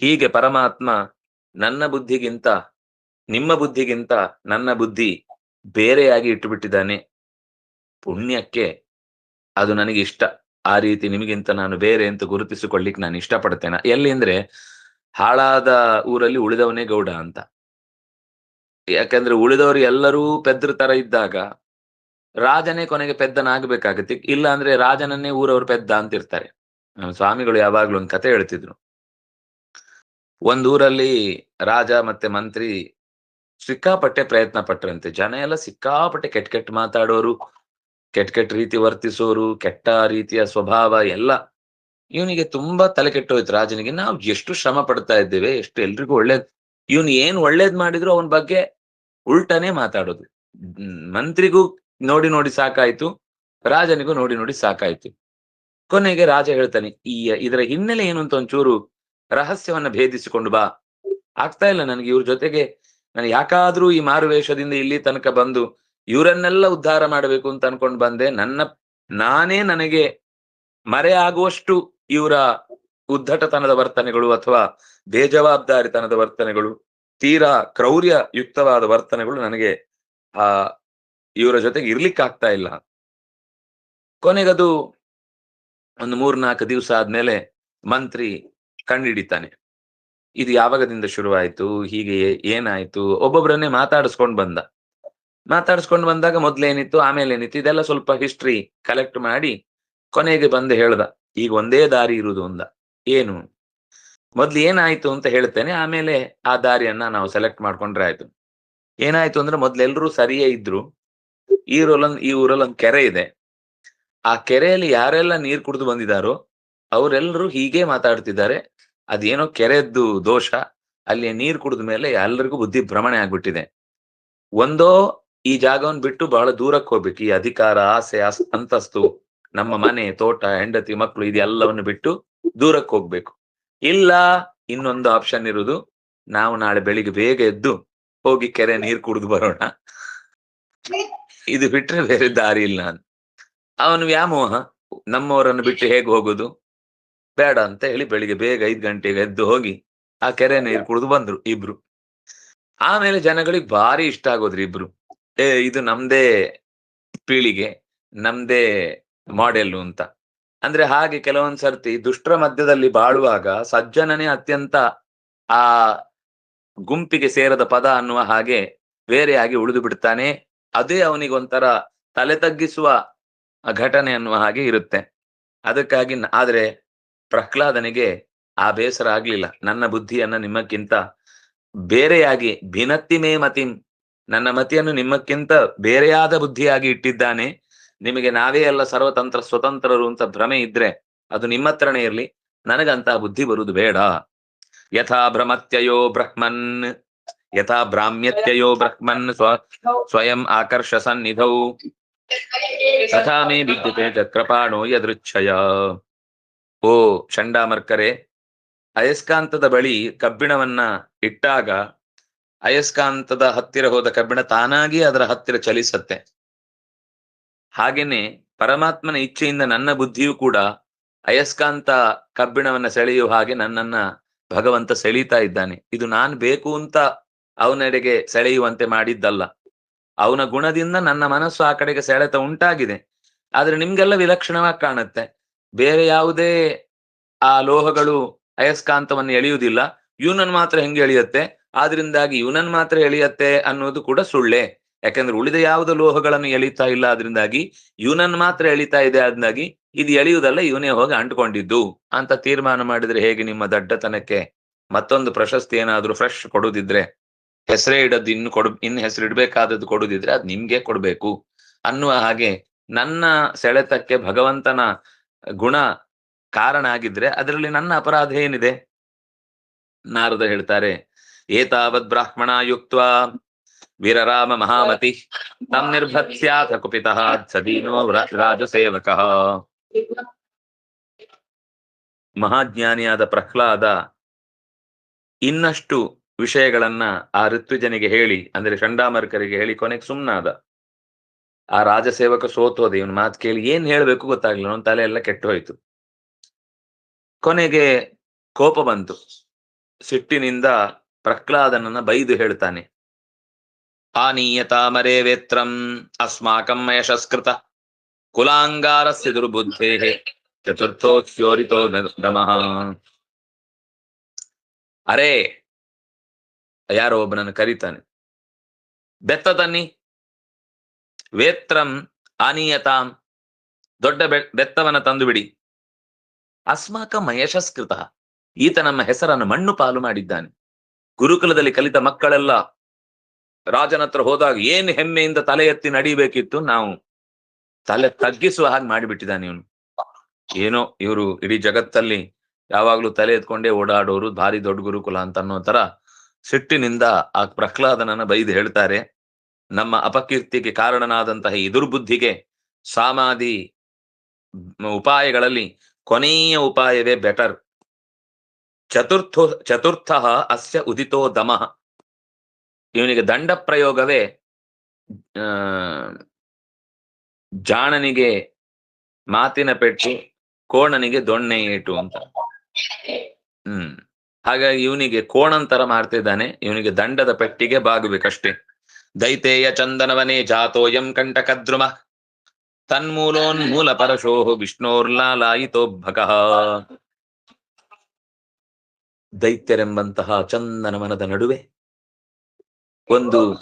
ಹೀಗೆ ಪರಮಾತ್ಮ ನನ್ನ ಬುದ್ಧಿಗಿಂತ, ನಿಮ್ಮ ಬುದ್ಧಿಗಿಂತ ನನ್ನ ಬುದ್ಧಿ ಬೇರೆಯಾಗಿ ಇಟ್ಟುಬಿಟ್ಟಿದ್ದಾನೆ. ಪುಣ್ಯಕ್ಕೆ ಅದು ನನಗೆ ಇಷ್ಟ. ಆ ರೀತಿ ನಿಮಗಿಂತ ನಾನು ಬೇರೆ ಅಂತ ಗುರುತಿಸಿಕೊಳ್ಳಿಕ್ ನಾನು ಇಷ್ಟಪಡ್ತೇನೆ. ಎಲ್ಲಿ ಅಂದ್ರೆ ಹಾಳಾದ ಊರಲ್ಲಿ ಉಳಿದವನೇ ಗೌಡ ಅಂತ. ಯಾಕಂದ್ರೆ ಉಳಿದವರು ಎಲ್ಲರೂ ಪೆದ್ರ ತರ ಇದ್ದಾಗ ರಾಜನೇ ಕೊನೆಗೆ ಪೆದ್ದನಾಗಬೇಕಾಗತ್ತೆ. ಇಲ್ಲ ಅಂದ್ರೆ ರಾಜನನ್ನೇ ಊರವರು ಪೆದ್ದ ಅಂತಿರ್ತಾರೆ. ನಮ್ಮ ಸ್ವಾಮಿಗಳು ಯಾವಾಗ್ಲೂ ಒಂದು ಕತೆ ಹೇಳ್ತಿದ್ರು. ಒಂದೂರಲ್ಲಿ ರಾಜ ಮತ್ತೆ ಮಂತ್ರಿ ಸಿಕ್ಕಾಪಟ್ಟೆ ಪ್ರಯತ್ನ ಪಟ್ರಂತೆ. ಜನ ಎಲ್ಲ ಸಿಕ್ಕಾಪಟ್ಟೆ ಕೆಟ್ಟ ಕೆಟ್ಟ ಮಾತಾಡೋರು, ಕೆಟ್ಟ ಕೆಟ್ಟ ರೀತಿ ವರ್ತಿಸೋರು, ಕೆಟ್ಟ ರೀತಿಯ ಸ್ವಭಾವ ಎಲ್ಲ ಇವನಿಗೆ ತುಂಬಾ ತಲೆ ಕೆಟ್ಟೋಯ್ತು ರಾಜನಿಗೆ ನಾವು ಎಷ್ಟು ಶ್ರಮ ಪಡ್ತಾ ಇದ್ದೇವೆ, ಎಷ್ಟು ಎಲ್ರಿಗೂ ಒಳ್ಳೇದ್, ಇವನು ಏನ್ ಒಳ್ಳೇದ್ ಮಾಡಿದ್ರು ಅವನ ಬಗ್ಗೆ ಉಲ್ಟನೇ ಮಾತಾಡೋದು. ಮಂತ್ರಿಗೂ ನೋಡಿ ನೋಡಿ ಸಾಕಾಯ್ತು, ರಾಜನಿಗೂ ನೋಡಿ ನೋಡಿ ಸಾಕಾಯ್ತು. ಕೊನೆಗೆ ರಾಜ ಹೇಳ್ತಾನೆ, ಈ ಇದರ ಹಿನ್ನೆಲೆ ಏನು ಅಂತ ಒಂಚೂರು ರಹಸ್ಯವನ್ನ ಭೇದಿಸಿಕೊಂಡು ಬಾ. ಆಗ್ತಾ ಇಲ್ಲ ನನಗೆ ಇವ್ರ ಜೊತೆಗೆ. ನಾನು ಯಾಕಾದ್ರೂ ಈ ಮಾರುವೇಷದಿಂದ ಇಲ್ಲಿ ತನಕ ಬಂದು ಇವರನ್ನೆಲ್ಲ ಉದ್ಧಾರ ಮಾಡಬೇಕು ಅಂತ ಅನ್ಕೊಂಡು ಬಂದೆ. ನನ್ನ, ನಾನೇ ನನಗೆ ಮರೆ ಆಗುವಷ್ಟು ಇವರ ಉದ್ದಟತನದ ವರ್ತನೆಗಳು ಅಥವಾ ಬೇಜವಾಬ್ದಾರಿತನದ ವರ್ತನೆಗಳು ತೀರಾ ಕ್ರೌರ್ಯ ಯುಕ್ತವಾದ ವರ್ತನೆಗಳು ನನಗೆ ಆ ಇವರ ಜೊತೆಗೆ ಇರ್ಲಿಕ್ಕಾಗ್ತಾ ಇಲ್ಲ. ಕೊನೆಗದು ಒಂದು ಮೂರ್ನಾಲ್ಕು ದಿವಸ ಆದ್ಮೇಲೆ ಮಂತ್ರಿ ಕಂಡಿಡಿತಾನೆ. ಇದು ಯಾವಾಗದಿಂದ ಶುರುವಾಯ್ತು? ಹೀಗೆ ಏನಾಯ್ತು? ಒಬ್ಬೊಬ್ಬರನ್ನೇ ಮಾತಾಡಿಸ್ಕೊಂಡ್ ಬಂದ. ಮಾತಾಡಿಸ್ಕೊಂಡು ಬಂದಾಗ ಮೊದ್ಲೇನಿತ್ತು ಆಮೇಲೆ ಏನಿತ್ತು ಇದೆಲ್ಲ ಸ್ವಲ್ಪ ಹಿಸ್ಟ್ರಿ ಕಲೆಕ್ಟ್ ಮಾಡಿ ಕೊನೆಗೆ ಬಂದು ಹೇಳ್ದ. ಈಗ ಒಂದೇ ದಾರಿ ಇರುವುದು ಅಂದ. ಏನು? ಮೊದ್ಲು ಏನಾಯ್ತು ಅಂತ ಹೇಳ್ತೇನೆ. ಆಮೇಲೆ ಆ ದಾರಿಯನ್ನ ನಾವು ಸೆಲೆಕ್ಟ್ ಮಾಡ್ಕೊಂಡ್ರೆ ಆಯ್ತು. ಏನಾಯ್ತು ಅಂದ್ರೆ ಮೊದ್ಲೆಲ್ರೂ ಸರಿಯೇ ಇದ್ರು. ಈ ಊರಲ್ಲೊಂದ್ ಈ ಊರಲ್ಲಿ ಒಂದ್ ಕೆರೆ ಇದೆ. ಆ ಕೆರೆಯಲ್ಲಿ ಯಾರೆಲ್ಲ ನೀರ್ ಕುಡಿದು ಬಂದಿದಾರೋ ಅವರೆಲ್ಲರೂ ಹೀಗೆ ಮಾತಾಡ್ತಿದ್ದಾರೆ. ಅದೇನೋ ಕೆರೆದ್ದು ದೋಷ. ಅಲ್ಲಿ ನೀರ್ ಕುಡಿದ ಮೇಲೆ ಎಲ್ಲರಿಗೂ ಬುದ್ಧಿ ಭ್ರಮಣೆ ಆಗ್ಬಿಟ್ಟಿದೆ. ಒಂದೋ ಈ ಜಾಗವನ್ನು ಬಿಟ್ಟು ಬಹಳ ದೂರಕ್ಕೆ ಹೋಗ್ಬೇಕು. ಈ ಅಧಿಕಾರ, ಆಸೆ ಅಂತಸ್ತು, ನಮ್ಮ ಮನೆ, ತೋಟ, ಹೆಂಡತಿ ಮಕ್ಕಳು ಇದೆಲ್ಲವನ್ನು ಬಿಟ್ಟು ದೂರಕ್ಕೆ ಹೋಗ್ಬೇಕು. ಇಲ್ಲ, ಇನ್ನೊಂದು ಆಪ್ಷನ್ ಇರುವುದು ನಾವು ನಾಳೆ ಬೆಳಿಗ್ಗೆ ಬೇಗ ಎದ್ದು ಹೋಗಿ ಕೆರೆ ನೀರ್ ಕುಡಿದು ಬರೋಣ. ಇದು ಬಿಟ್ರೆ ಬೇರೆ ದಾರಿ ಇಲ್ಲ ಅಂತ. ಅವನು ವ್ಯಾಮೋಹ, ನಮ್ಮವರನ್ನು ಬಿಟ್ಟು ಹೇಗೆ ಹೋಗುದು? ಬೇಡ ಅಂತ ಹೇಳಿ ಬೆಳಿಗ್ಗೆ ಬೇಗ ಐದು ಗಂಟೆಗೆ ಎದ್ದು ಹೋಗಿ ಆ ಕೆರೆ ನೀರು ಕುಡಿದು ಬಂದ್ರು ಇಬ್ರು. ಆಮೇಲೆ ಜನಗಳಿಗೆ ಭಾರಿ ಇಷ್ಟ ಆಗೋದ್ರಿ ಇಬ್ರು. ಏ, ಇದು ನಮ್ದೇ ಪೀಳಿಗೆ, ನಮ್ದೇ ಮಾಡೆಲ್ ಅಂತ. ಅಂದ್ರೆ ಹಾಗೆ ಕೆಲವೊಂದ್ ಸರ್ತಿ ದುಷ್ಟರ ಮಧ್ಯದಲ್ಲಿ ಬಾಳುವಾಗ ಸಜ್ಜನನೇ ಅತ್ಯಂತ ಆ ಗುಂಪಿಗೆ ಸೇರದ ಪದ ಅನ್ನುವ ಹಾಗೆ ಬೇರೆಯಾಗಿ ಉಳಿದು ಬಿಡ್ತಾನೆ. ಅದೇ ಅವನಿಗೊಂಥರ ತಲೆ ತಗ್ಗಿಸುವ ಘಟನೆ ಅನ್ನುವ ಹಾಗೆ ಇರುತ್ತೆ. ಅದಕ್ಕಾಗಿ ಆದ್ರೆ ಪ್ರಹ್ಲಾದನಿಗೆ ಆ ಬೇಸರ ಆಗ್ಲಿಲ್ಲ. ನನ್ನ ಬುದ್ಧಿಯನ್ನ ನಿಮ್ಮಕ್ಕಿಂತ ಬೇರೆಯಾಗಿ ಭಿನತ್ತಿ ಮೇ ಮತಿಂ, ನನ್ನ ಮತಿಯನ್ನು ನಿಮ್ಮಕ್ಕಿಂತ ಬೇರೆಯಾದ ಬುದ್ಧಿಯಾಗಿ ಇಟ್ಟಿದ್ದಾನೆ. ನಿಮಗೆ ನಾವೇ ಎಲ್ಲ ಸರ್ವತಂತ್ರ ಸ್ವತಂತ್ರರು ಅಂತ ಭ್ರಮೆ ಇದ್ರೆ ಅದು ನಿಮ್ಮ ಹತ್ರನೇ ಇರ್ಲಿ. ನನಗಂತ ಬುದ್ಧಿ ಬರುದು ಬೇಡ. ಯಥಾ ಭ್ರಮತ್ಯಯೋ ಬ್ರಹ್ಮನ್, ಯಥಾ ಭ್ರಾಮ್ಯತ್ಯಯೋ ಬ್ರಹ್ಮನ್, ಸ್ವ ಸ್ವಯಂ ಆಕರ್ಷ ಸನ್ನಿಧೌ. ತಥಾ ಮೇ ವಿದ್ಯುತೆ ಚಕ್ರಪಾಣೋ ಯದೃಚ್ಛಯ. ಓ ಚಂಡಾಮರ್ಕರೆ, ಅಯಸ್ಕಾಂತದ ಬಳಿ ಕಬ್ಬಿಣವನ್ನ ಇಟ್ಟಾಗ ಅಯಸ್ಕಾಂತದ ಹತ್ತಿರ ಹೋದ ಕಬ್ಬಿಣ ತಾನಾಗಿ ಅದರ ಹತ್ತಿರ ಚಲಿಸತ್ತೆ. ಹಾಗೇನೆ ಪರಮಾತ್ಮನ ಇಚ್ಛೆಯಿಂದ ನನ್ನ ಬುದ್ಧಿಯು ಕೂಡ ಅಯಸ್ಕಾಂತ ಕಬ್ಬಿಣವನ್ನ ಸೆಳೆಯುವ ಹಾಗೆ ನನ್ನನ್ನ ಭಗವಂತ ಸೆಳೀತಾ ಇದ್ದಾನೆ. ಇದು ನಾನ್ ಬೇಕು ಅಂತ ಅವನೆಡೆಗೆ ಸೆಳೆಯುವಂತೆ ಮಾಡಿದ್ದಲ್ಲ. ಅವನ ಗುಣದಿಂದ ನನ್ನ ಮನಸ್ಸು ಆ ಕಡೆಗೆ ಸೆಳೆತ ಉಂಟಾಗಿದೆ. ಆದ್ರೆ ನಿಮ್ಗೆಲ್ಲ ವಿಲಕ್ಷಣವಾಗಿ ಕಾಣುತ್ತೆ. ಬೇರೆ ಯಾವುದೇ ಆ ಲೋಹಗಳು ಅಯಸ್ಕಾಂತವನ್ನು ಎಳೆಯುವುದಿಲ್ಲ. ಇವನನ್ನು ಮಾತ್ರ ಹೆಂಗೆ ಎಳೆಯುತ್ತೆ? ಆದ್ರಿಂದಾಗಿ ಇವನನ್ನು ಮಾತ್ರ ಎಳೆಯತ್ತೆ ಅನ್ನೋದು ಕೂಡ ಸುಳ್ಳೆ. ಯಾಕಂದ್ರೆ ಉಳಿದ ಯಾವುದು ಲೋಹಗಳನ್ನು ಎಳಿತಾ ಇಲ್ಲ ಅದರಿಂದಾಗಿ ಇವನನ್ನು ಮಾತ್ರ ಎಳಿತಾ ಇದೆ ಅದರಿಂದಾಗಿ ಇದು ಎಳೆಯುವುದಲ್ಲ, ಇವನೇ ಹೋಗಿ ಅಂಟ್ಕೊಂಡಿದ್ದು. ಅಂತ ತೀರ್ಮಾನ ಮಾಡಿದ್ರೆ ಹೇಗೆ ನಿಮ್ಮ ದಡ್ಡತನಕ್ಕೆ ಮತ್ತೊಂದು ಪ್ರಶಸ್ತಿ ಏನಾದ್ರೂ ಫ್ರೆಶ್ ಕೊಡುದಿದ್ರೆ? ಹೆಸರೇ ಇಡೋದು ಇನ್ನು ಕೊಡ್, ಇನ್ನು ಹೆಸರು ಇಡಬೇಕಾದದ್ದು ಕೊಡುದಿದ್ರೆ ಅದು ನಿಮ್ಗೆ ಕೊಡ್ಬೇಕು. ಅನ್ನುವ ಹಾಗೆ ನನ್ನ ಸೆಳೆತಕ್ಕೆ ಭಗವಂತನ ಗುಣ ಕಾರಣ ಆಗಿದ್ರೆ ಅದರಲ್ಲಿ ನನ್ನ ಅಪರಾಧ ಏನಿದೆ? ನಾರದ ಹೇಳ್ತಾರೆ ಏತಾವತ್ ಬ್ರಾಹ್ಮಣ ಯುಕ್ತ ವೀರರಾಮ ಮಹಾಮತಿ. ತಂ ನಿರ್ಭತ್ಸ್ಯಾಥ ಕುಪಿತ ಸದೀನೋ ರಾಜಸೇವಕ. ಮಹಾಜ್ಞಾನಿಯಾದ ಪ್ರಹ್ಲಾದ ಇನ್ನಷ್ಟು ವಿಷಯಗಳನ್ನ ಆ ಋತ್ವಿಜನಿಗೆ ಹೇಳಿ ಅಂದ್ರೆ ಚಂಡಾಮರ್ಕರಿಗೆ ಹೇಳಿ ಕೊನೆಗೆ ಸುಮ್ಮನಾದ ಆ ರಾಜಸೇವಕ ಸೋತೋದ ಇವನ್ ಮಾತು ಕೇಳಿ ಏನ್ ಹೇಳ್ಬೇಕು ಗೊತ್ತಾಗ್ಲಿಲ್ಲ ಅವನ ತಲೆ ಎಲ್ಲ ಕೆಟ್ಟು ಹೋಯ್ತು. ಕೊನೆಗೆ ಕೋಪ ಬಂತು. ಸಿಟ್ಟಿನಿಂದ ಪ್ರಹ್ಲಾದನನ್ನ ಬೈದು ಹೇಳ್ತಾನೆ. ಆನೀಯತಾಮರೇ ವೇತ್ರಂ ಅಸ್ಮಾಕಂ ಯಶಸ್ಕೃತ ಕುಲಾಂಗಾರಸ್ಯ ದುರ್ಬುದ್ಧೇ ಚತುರ್ಥೋಚ್ಯೋರಿತೋ ನಮಃ ಅರೇ ಯಾರೋ ಒಬ್ಬನನ್ನು ಕರೀತಾನೆ। ಬೆತ್ತ ತನ್ನಿ। ವೇತ್ರಂ ಆನೀಯತಾಂ। ದೊಡ್ಡ ಬೆತ್ತವನ್ನ ತಂದು ಬಿಡಿ ಅಸ್ಮಾಕ ಮಯಶಸ್ಕೃತ ಈತ ನಮ್ಮ ಹೆಸರನ್ನು ಮಣ್ಣು ಪಾಲು ಮಾಡಿದ್ದಾನೆ। ಗುರುಕುಲದಲ್ಲಿ ಕಲಿತ ಮಕ್ಕಳೆಲ್ಲ ರಾಜನ ಹತ್ರ ಹೋದಾಗ ಏನ್ ಹೆಮ್ಮೆಯಿಂದ ತಲೆ ಎತ್ತಿ ನಡಿಬೇಕಿತ್ತು ನಾವು ತಲೆ ತಗ್ಗಿಸುವ ಹಾಗೆ ಮಾಡಿಬಿಟ್ಟಿದ್ದಾನೆ ಇವನು. ಏನೋ ಇವರು ಇಡೀ ಜಗತ್ತಲ್ಲಿ ಯಾವಾಗ್ಲೂ ತಲೆ ಎತ್ಕೊಂಡೇ ಓಡಾಡೋರು, ಭಾರಿ ದೊಡ್ಡ ಗುರುಕುಲ ಅಂತ ಅನ್ನೋ ತರ ಸಿಟ್ಟಿನಿಂದ ಆ ಪ್ರಹ್ಲಾದನನ್ನ ಬೈದು ಹೇಳ್ತಾರೆ. ನಮ್ಮ ಅಪಕೀರ್ತಿಗೆ ಕಾರಣನಾದಂತಹ ಈ ದುರ್ಬುದ್ಧಿಗೆ ಸಾಮಾಧಿ ಉಪಾಯಗಳಲ್ಲಿ ಕೊನೆಯ ಉಪಾಯವೇ ಬೆಟರ್. ಚತುರ್ಥೋ, ಚತುರ್ಥ ಅಸ್ಯ ಉದಿತೋ ದಮಃ. ಇವನಿಗೆ ದಂಡ ಪ್ರಯೋಗವೇ ಜಾಣನಿಗೆ ಮಾತಿನ ಪೆಟ್ಟು, ಕೋಣನಿಗೆ ದೊಣ್ಣೆ ಏಟು ಅಂತ. ಹ್ಮ್. ಹಾಗಾಗಿ ಇವನಿಗೆ ಕೋಣಂತರ ಮಾಡ್ತಿದ್ದಾನೆ. ಇವನಿಗೆ ದಂಡದ ಪೆಟ್ಟಿಗೆ ಬಾಗಬೇಕಷ್ಟೇ. ದೈತೇಯ ಚಂದನವನೇ ಜಾತೋಯಂ ಕಂಟಕದ್ರುಮ. ತನ್ಮೂಲೋನ್ಮೂಲ ಪರಶೋ ವಿಷ್ಣೋರ್ಲಾಲಾಯಿತೋಭಕಃ ದೈತ್ಯರೆಂಬಂತಹ ಚಂದನವನದ ನಡುವೆ ಒಂದು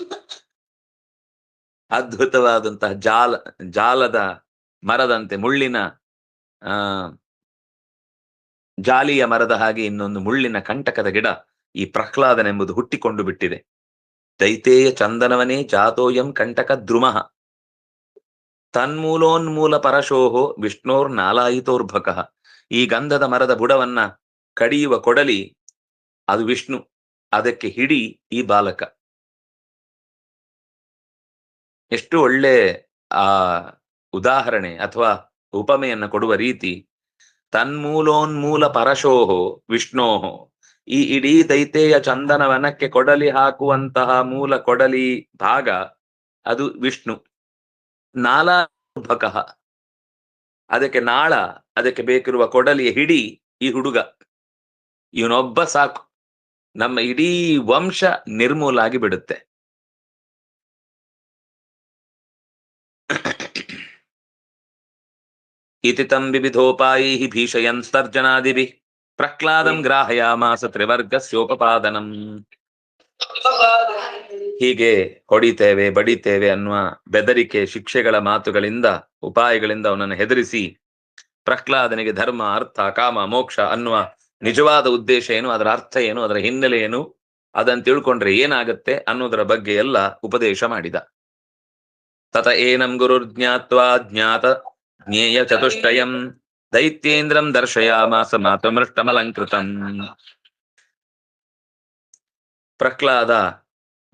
ಅದ್ಭುತವಾದಂತಹ ಜಾಲ, ಜಾಲದ ಮರದಂತೆ, ಮುಳ್ಳಿನ, ಆ, ಜಾಲಿಯ ಮರದ ಹಾಗೆ ಇನ್ನೊಂದು ಮುಳ್ಳಿನ ಕಂಟಕದ ಗಿಡ ಈ ಪ್ರಹ್ಲಾದನೆಂಬುದು ಹುಟ್ಟಿಕೊಂಡು ಬಿಟ್ಟಿದೆ. ದೈತೇಯ ಚಂದನವನೇ ಜಾತೋಯಂ ಕಂಟಕ ದ್ರುಮಃ. ತನ್ಮೂಲೋನ್ಮೂಲ ಪರಶೋಹೋ ವಿಷ್ಣೋರ್ ನಾಲಾಯಿತೋರ್ಭಕಃ. ಈ ಗಂಧದ ಮರದ ಬುಡವನ್ನ ಕಡಿಯುವ ಕೊಡಲಿ ಅದು ವಿಷ್ಣು, ಅದಕ್ಕೆ ಹಿಡಿ ಈ ಬಾಲಕ. ಎಷ್ಟು ಒಳ್ಳೆ, ಆ, ಉದಾಹರಣೆ ಅಥವಾ ಉಪಮೆಯನ್ನು ಕೊಡುವ ರೀತಿ, ತನ್ಮೂಲೋನ್ಮೂಲ ಪರಶೋಹೋ ವಿಷ್ಣೋಹೋ, ಈ ಇಡೀ ದೈತೇಯ ಚಂದನವನಕ್ಕೆ ಕೊಡಲಿ ಹಾಕುವಂತಹ ಮೂಲ ಕೊಡಲಿ ಭಾಗ ಅದು ವಿಷ್ಣು. ನಾಲಾಭಕಃ ಅದಕ್ಕೆ ನಾಳ, ಅದಕ್ಕೆ ಬೇಕಿರುವ ಕೊಡಲಿಯ ಹಿಡಿ ಈ ಹುಡುಗ. ಇವನೊಬ್ಬ ಸಾಕು. ನಮ್ಮ ಇಡೀ ವಂಶ ನಿರ್ಮೂಲ ಆಗಿ ಬಿಡುತ್ತೆ. ಇತಿ ತಂ ವಿವಿಧೋಪಾಯೈ ಭೀಷಯನ್ ಸ್ತರ್ಜನಾದಿಭಿ ಪ್ರಹ್ಲಾದಂ ಗ್ರಾಹಯಾಮಾಸ ತ್ರಿವರ್ಗಸ್ಯೋಪಪಾದನಂ ಹೀಗೆ ಹೊಡಿತೇವೆ, ಬಡಿತೇವೆ ಅನ್ನುವ ಬೆದರಿಕೆ ಶಿಕ್ಷೆಗಳ ಮಾತುಗಳಿಂದ, ಉಪಾಯಗಳಿಂದ ಅವನನ್ನು ಹೆದರಿಸಿ, ಪ್ರಹ್ಲಾದನಿಗೆ ಧರ್ಮ, ಅರ್ಥ, ಕಾಮ, ಮೋಕ್ಷ ಅನ್ನುವ ನಿಜವಾದ ಉದ್ದೇಶ ಏನು, ಅದರ ಅರ್ಥ ಏನು, ಅದರ ಹಿನ್ನೆಲೆ ಏನು ಅದನ್ನು ತಿಳ್ಕೊಂಡ್ರೆ ಏನಾಗತ್ತೆ ಅನ್ನೋದರ ಬಗ್ಗೆ ಎಲ್ಲ ಉಪದೇಶ ಮಾಡಿದ. ತತ ಏನಂ ಗುರುರ್ಜ್ಞಾತ್ವಾ ಜ್ಞಾತ ಜ್ಞೇಯ ಚತುಷ್ಟಯಂ ದೈತ್ಯೇಂದ್ರಂ ದರ್ಶಯಾಮಾಸ ಮಾತಮೃಷ್ಟಮಲಂಕೃತಂ ಪ್ರಹ್ಲಾದ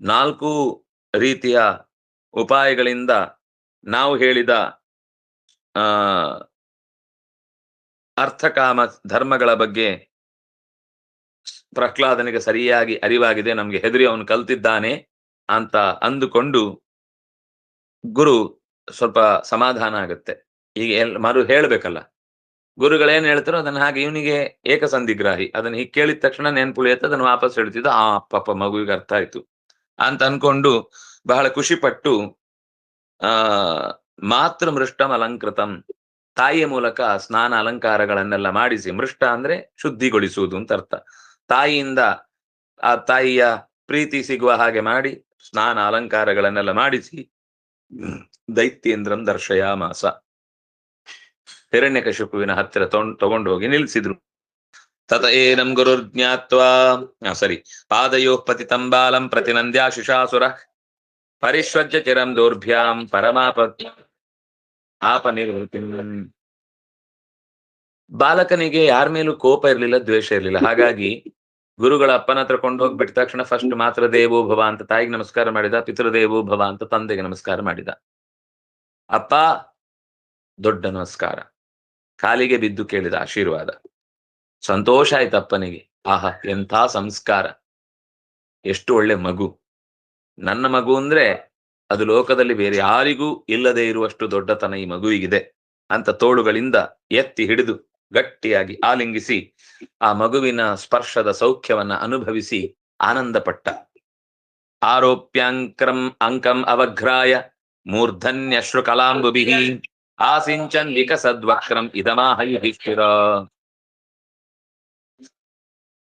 ನಾಲ್ಕು ರೀತಿಯ ಉಪಾಯಗಳಿಂದ ನಾವು ಹೇಳಿದ ಅರ್ಥಕಾಮ ಧರ್ಮಗಳ ಬಗ್ಗೆ ಪ್ರಹ್ಲಾದನಿಗೆ ಸರಿಯಾಗಿ ಅರಿವಾಗಿದೆ, ನಮ್ಗೆ ಹೆದರಿ ಅವನು ಕಲ್ತಿದ್ದಾನೆ ಅಂತ ಅಂದುಕೊಂಡು ಗುರು ಸ್ವಲ್ಪ ಸಮಾಧಾನ ಆಗುತ್ತೆ. ಈಗ ಎಲ್, ಮರು ಹೇಳ್ಬೇಕಲ್ಲ. ಗುರುಗಳೇನ್ ಹೇಳ್ತಾರೋ ಅದನ್ನ ಹಾಗೆ ಇವನಿಗೆ ಏಕಸಂಧಿಗ್ರಾಹಿ. ಅದನ್ನ ಹೀಗೆ ಕೇಳಿದ ತಕ್ಷಣ ನೆನ್ಪುಳಿಯತ್ತೆ, ಅದನ್ನ ವಾಪಸ್ ಹೇಳ್ತಿದ್ದ, ಆ ಪಾಪ ಮಗುವಿಗೆ ಅರ್ಥ ಆಯ್ತು. ಅಂತ ಅನ್ಕೊಂಡು ಬಹಳ ಖುಷಿ ಪಟ್ಟು ಆ, ಮಾತೃ ಮೃಷ್ಟಂ ಅಲಂಕೃತಂ. ತಾಯಿಯ ಮೂಲಕ ಸ್ನಾನ ಅಲಂಕಾರಗಳನ್ನೆಲ್ಲ ಮಾಡಿಸಿ, ಮೃಷ್ಟ ಅಂದ್ರೆ ಶುದ್ಧಿಗೊಳಿಸುವುದು ಅಂತ ಅರ್ಥ. ತಾಯಿಯಿಂದ, ಆ ತಾಯಿಯ ಪ್ರೀತಿ ಸಿಗುವ ಹಾಗೆ ಮಾಡಿ, ಸ್ನಾನ ಅಲಂಕಾರಗಳನ್ನೆಲ್ಲ ಮಾಡಿಸಿ ದೈತ್ಯೇಂದ್ರಂ ದರ್ಶಯಾಮಾಸ. ಹಿರಣ್ಯಕಶಿಪುವಿನ ಹತ್ತಿರ ತೊಗೊಂಡ್ ಹೋಗಿ ನಿಲ್ಲಿಸಿದ್ರು. ತತ ಏನಂ ಗುರುರ್ಜ್ಞಾತ್ವಾ ಸರಿ. ಪಾದಯೋ ಪತಿತಂ ಬಾಲಂ ಪ್ರತಿನಂದ್ಯಾಶಿಷಾಸುರ ಪರಿಶ್ವಜ್ಯ ಚಿರಂ ದೌರ್ಭ್ಯಾಂ ಪರಮಾಪ ಆಪ ನಿರ್ವೃತಿ. ಬಾಲಕನಿಗೆ ಯಾರ ಮೇಲೂ ಕೋಪ ಇರಲಿಲ್ಲ, ದ್ವೇಷ ಇರಲಿಲ್ಲ. ಹಾಗಾಗಿ ಗುರುಗಳ ಅಪ್ಪನ ಹತ್ರ ಕೊಂಡು ಹೋಗ್ಬಿಟ್ಟ ತಕ್ಷಣ ಫಸ್ಟ್ ಮಾತ್ರ ದೇವೋ ಭವ ಅಂತ ತಾಯಿಗೆ ನಮಸ್ಕಾರ ಮಾಡಿದ ಪಿತೃದೇವೋ ಭವ ಅಂತ ತಂದೆಗೆ ನಮಸ್ಕಾರ ಮಾಡಿದ. ಅಪ್ಪ, ದೊಡ್ಡ ನಮಸ್ಕಾರ. ಕಾಲಿಗೆ ಬಿದ್ದು ಕೇಳಿದ ಆಶೀರ್ವಾದ. ಸಂತೋಷ ಆಯ್ತು ಅಪ್ಪನಿಗೆ. ಆಹಾ, ಎಂಥ ಸಂಸ್ಕಾರ. ಎಷ್ಟು ಒಳ್ಳೆ ಮಗು. ನನ್ನ ಮಗು ಅಂದ್ರೆ ಅದು ಲೋಕದಲ್ಲಿ ಬೇರೆ ಯಾರಿಗೂ ಇಲ್ಲದೆ ಇರುವಷ್ಟು ದೊಡ್ಡತನ ಈ ಮಗುವಿಗಿದೆ ಅಂತ ತೋಳುಗಳಿಂದ ಎತ್ತಿ ಹಿಡಿದು ಗಟ್ಟಿಯಾಗಿ ಆಲಿಂಗಿಸಿ ಆ ಮಗುವಿನ ಸ್ಪರ್ಶದ ಸೌಖ್ಯವನ್ನ ಅನುಭವಿಸಿ ಆನಂದಪಟ್ಟ. ಆರೋಪ್ಯಾಂಕ್ರಂ ಅಂಕಂ ಅವಘ್ರಾಯ ಮೂರ್ಧನ್ಯ ಕಲಾಂಬುಭಿ ಆಸಿಂಚನ್ ವಿಕಸದ್ವಕ್ರಂ ಇದಮಾಹ ಯುಧಿಷ್ಠಿರ.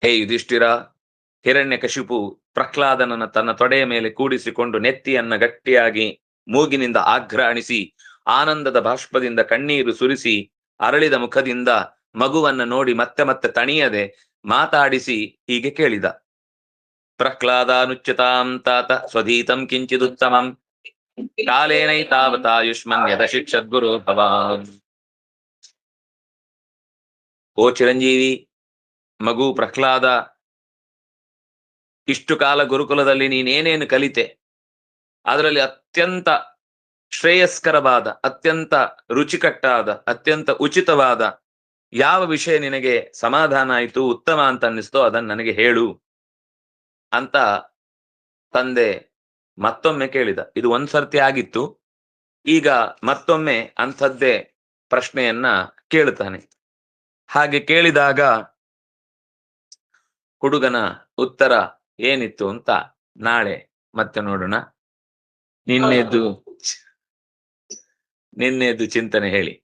ಹೇ ಯುಧಿಷ್ಠಿರ ಹಿರಣ್ಯಕಶಿಪು ಪ್ರಹ್ಲಾದನನ್ನ ತನ್ನ ತೊಡೆಯ ಮೇಲೆ ಕೂಡಿಸಿಕೊಂಡು ನೆತ್ತಿಯನ್ನ ಗಟ್ಟಿಯಾಗಿ ಮೂಗಿನಿಂದ ಆಘ್ರಾಣಿಸಿ ಆನಂದದ ಬಾಷ್ಪದಿಂದ ಕಣ್ಣೀರು ಸುರಿಸಿ ಅರಳಿದ ಮುಖದಿಂದ ಮಗುವನ್ನ ನೋಡಿ ಮತ್ತೆ ಮತ್ತೆ ತಣಿಯದೆ ಮಾತಾಡಿಸಿ ಹೀಗೆ ಕೇಳಿದ. ಪ್ರಹ್ಲಾದಾನುಚ್ಯುತಾಂ ತಾತ ಸ್ವಧೀತಂ ಕಿಂಚಿದುತ್ತಮಂ. ಕಾಲೇನೈತಾವತಾಯುಷ್ಮನ್ ಯದಶಿಕ್ಷದ್ಗುರು ಭವಾನ್. ಓ ಚಿರಂಜೀವಿ, ಮಗು ಪ್ರಹ್ಲಾದ, ಇಷ್ಟು ಕಾಲ ಗುರುಕುಲದಲ್ಲಿ ನೀನೇನೇನು ಕಲಿತೆ? ಅದರಲ್ಲಿ ಅತ್ಯಂತ ಶ್ರೇಯಸ್ಕರವಾದ, ಅತ್ಯಂತ ರುಚಿಕಟ್ಟಾದ, ಅತ್ಯಂತ ಉಚಿತವಾದ ಯಾವ ವಿಷಯ ನಿನಗೆ ಸಮಾಧಾನ ಆಯಿತು, ಉತ್ತಮ ಅಂತ ಅನ್ನಿಸ್ತೋ ಅದನ್ನ ನನಗೆ ಹೇಳು ಅಂತ ತಂದೆ ಮತ್ತೊಮ್ಮೆ ಕೇಳಿದ. ಇದು ಒಂದ್ಸರ್ತಿ ಆಗಿತ್ತು. ಈಗ ಮತ್ತೊಮ್ಮೆ ಅಂಥದ್ದೇ ಪ್ರಶ್ನೆಯನ್ನ ಕೇಳುತ್ತಾನೆ. ಹಾಗೆ ಕೇಳಿದಾಗ ಹುಡುಗನ ಉತ್ತರ ಏನಿತ್ತು ಅಂತ ನಾಳೆ ಮತ್ತೆ ನೋಡೋಣ. ನಿನ್ನೆದು ನಿನ್ನೆದು ಚಿಂತನೆ ಹೇಳಿ.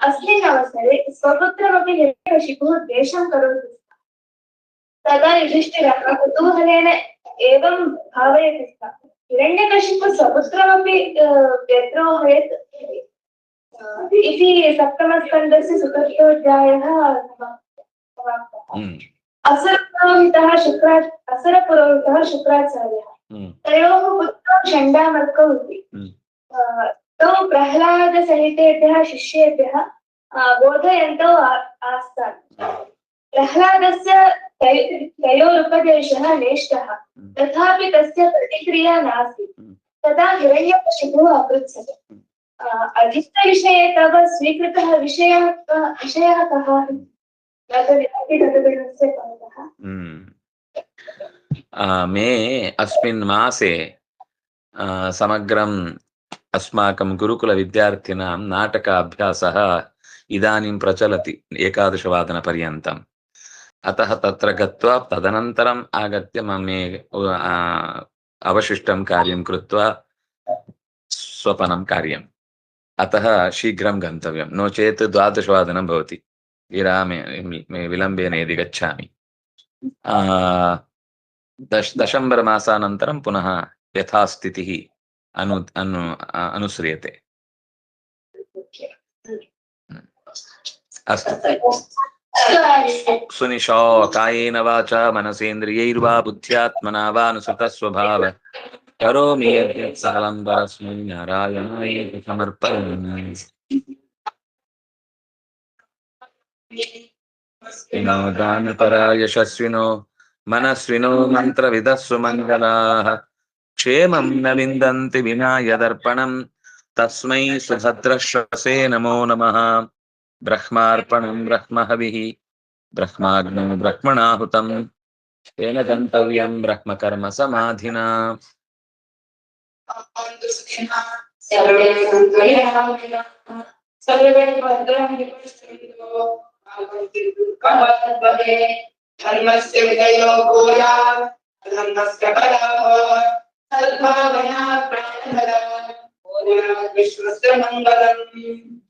अस्मिन् अवसरे स्वपुत्रमपि हिरण्यकशिपुः द्वेषं करोति स्म। तदा युधिष्ठिरः कुतूहलेन एवं भावयति स्म। हिरण्यकशिपुः स्वपुत्रमपि व्यद्रोहयत् अ, इति सप्तमस्कन्धस्य चतुर्थोऽध्यायः समाप्तः। हम्म। असुरपुरोहितः शुक्रा असुरपुरोहितः शुक्राचार्यः। हम्म। तयोः पुत्रौ षण्डामर्कौ इति। हम्म। तौ प्रह्लादसहितेभ्यः शिष्येभ्यः बोधयन्तौ आस्तान्। प्रह्लादस्य तय- तयोरुपदेशः नेष्टः तथापि तस्य प्रतिक्रिया नासीत्। तदा हिरण्यकशिपुः अपृच्छत्। अ, अधीतविषये तव स्वीकृतः विषयः विषयः कः? हम्म। मे अस्मिन् मासे अस्माकं गुरुकुलविद्यार्थिनां नाटक अभ्यासः इदानीं प्रचलति एकादशवादनपर्यन्तम् अतः तत्र गत्वा तदनन्तरम् आगत्य ममे आ, अवशिष्टं कार्यं कृत्वा स्वपनं कार्यम् अतः शीघ्रं गन्तव्यं नो चेत् द्वादशवादनं भवति विरामे विलम्बेन यदि गच्छामि आ, दश दशम्बरमासानन्तरं पुनः यथास्थितिः अनु अनु अनुस्रियते अस्तु सुनिशो कायेन वाचा मनसेन्द्रियैर्वा बुद्ध्यात्मना वा अनुसृतस्वभाव करोमि यद्यत् सकलं परस्मै नारायणाय समर्पयामि विनो दानपरा यशस्विनो मनस्विनो मन्त्रविदः सुमङ्गलाः क्षेमं न विन्दन्ति विना यदर्पणं तस्मै सुभद्रश्वसे नमो नमः। ब्रह्मार्पणं ब्रह्महविः। ब्रह्माग्नौ ब्रह्मणाहुतं। तेन गन्तव्यं ब्रह्मकर्म समाधिना सर्वे सन्तु सर्वे भद्राणि पश्यन्तु। भवे धर्मस्य विजयो धर्मस्य सल्पावना प्राणभरम् ओम विश्वस्य मङ्गलम्।